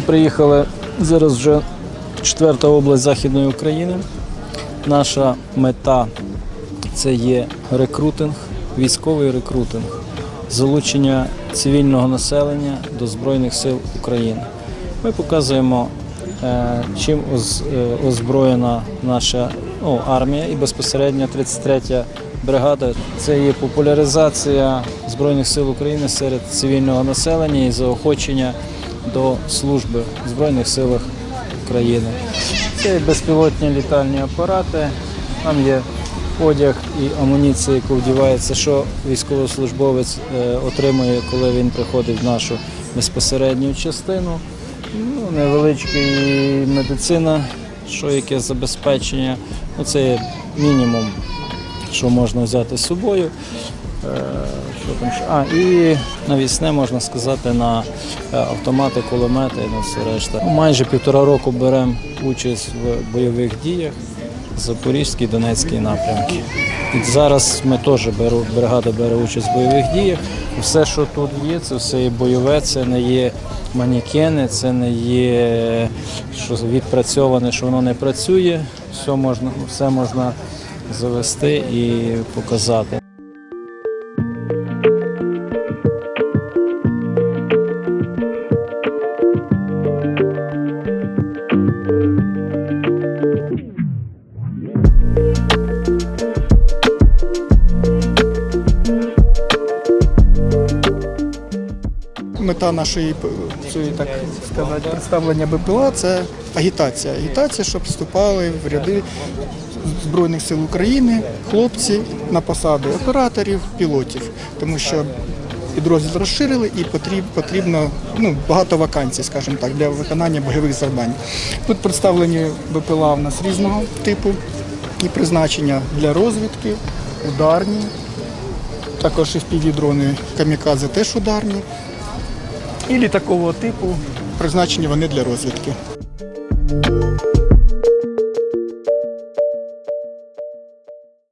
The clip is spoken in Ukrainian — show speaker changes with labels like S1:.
S1: приїхали зараз вже четверта область Західної України. Наша мета це є рекрутинг, військовий рекрутинг, залучення цивільного населення до Збройних сил України. Ми показуємо, е, чим е, озброєна наша ну, армія і безпосередньо 33-я бригада. Це є популяризація Збройних сил України серед цивільного населення і заохочення до служби в Збройних силах України. Це безпілотні літальні апарати. Там є одяг і амуніція, яку вдівається, що військовослужбовець е, отримує, коли він приходить в нашу безпосередню частину. Ну, невеличка медицина, що яке забезпечення. Ну, це мінімум, що можна взяти з собою. Е, Що там ще? А, і навісне, можна сказати, на е, автомати, кулемети і на все решта. Ну, Майже півтора року беремо участь в бойових діях Запорізький, Донецький напрямки. І зараз ми теж беру, бригада бере участь в бойових діях. Все, що тут є, це все є бойове, це не є манікени, це не є що відпрацьоване, що воно не працює. Все можна, все можна завести і показати.
S2: Мета нашої цієї, так сказати, представлення БПЛА це агітація. Агітація, щоб вступали в ряди Збройних сил України хлопці на посади операторів, пілотів, тому що підрозділ розширили і потріб- потрібно ну, багато вакансій, скажімо так, для виконання бойових завдань. Тут представлені БПЛА у нас різного типу і призначення для розвідки, ударні, також FPV-дрони камікадзе теж ударні. І літакового типу призначені вони для розвідки.